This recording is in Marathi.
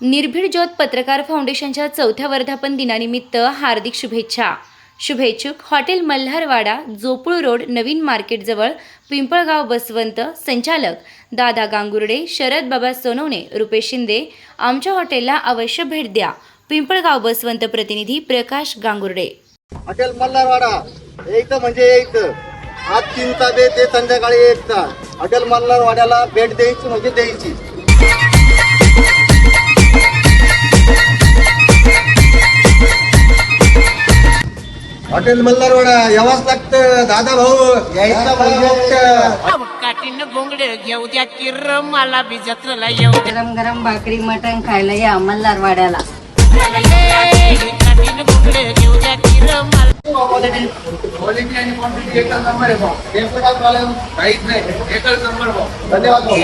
निर्भीड ज्योत पत्रकार फाउंडेशनच्या चौथ्या वर्धापन दिनानिमित्त हार्दिक शुभेच्छा. शुभेच्छुक हॉटेल मल्हारवाडा जोपूळ रोड नवीन मार्केटजवळ पिंपळगाव बसवंत संचालक दादा गांगुर्डे शरद बाबा सोनवणे रुपेश शिंदे आमच्या हॉटेलला अवश्य भेट द्या. पिंपळगाव बसवंत प्रतिनिधी प्रकाश गांगुर्डे. हॉटेल मल्हारवाडा म्हणजे आज तीन ते संध्याकाळी एक तास हॉटेल मल्हारवाड्याला भेट द्यायची म्हणजे द्यायची. हॉटेल मल्हारवाडा यावाच लागतं. दादा भाऊ यायचं काठीनं गोंगड घेऊ द्या किर मला बी जत्रेला येऊ द्या. गरम गरम भाकरी मटण खायला या मल्हारवाड्याला. काठीनं गोंगड घेऊ द्या किर मला धन्यवाद भाऊ.